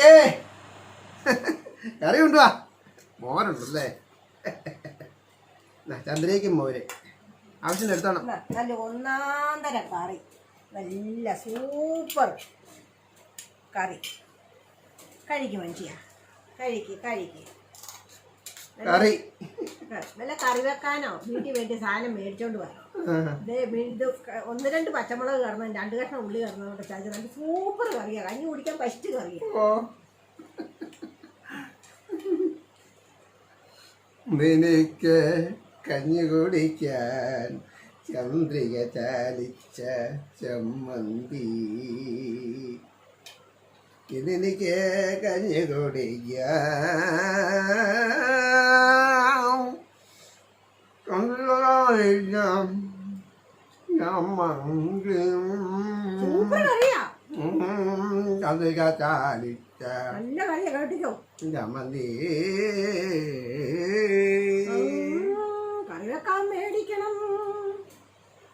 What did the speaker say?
ഏ. കറി വാ മോരുണ്ടല്ലേ ചന്ദ്രയ്ക്കും മോര്. ആവശ്യം എടുത്തോണം. നല്ല ഒന്നാം തരം കറി. നല്ല സൂപ്പർ കറി. കഴിക്കും മനുഷ്യ കഴിക്ക് കഴിക്ക്. കറി. വല്ല കറി വെക്കാനോ? വീട്ടിൽ വേണ്ടി സാധനം മേടിച്ചോണ്ട് വരാം. ഇത് ഒന്ന് രണ്ട് പച്ചമുളക് കറന്ന് രണ്ട് കഷ്ണം ഉള്ളി കയറുന്നതുകൊണ്ട് ചാച്ച നല്ല സൂപ്പർ കറിയാ. കഞ്ഞി കുടിക്കാൻ ഫസ്റ്റ് കറിയാണ് ഓ. നിനക്ക് കഞ്ഞി കുടിക്കാൻ ചന്ദ്രിക ചാലിച്ച ചമ്മന്തി. ഇതെനിക്ക് കഞ്ഞി കുടിക്കാൻ കൊള്ളാം ചമ്മന്തി സൂപ്പർ കറിയാ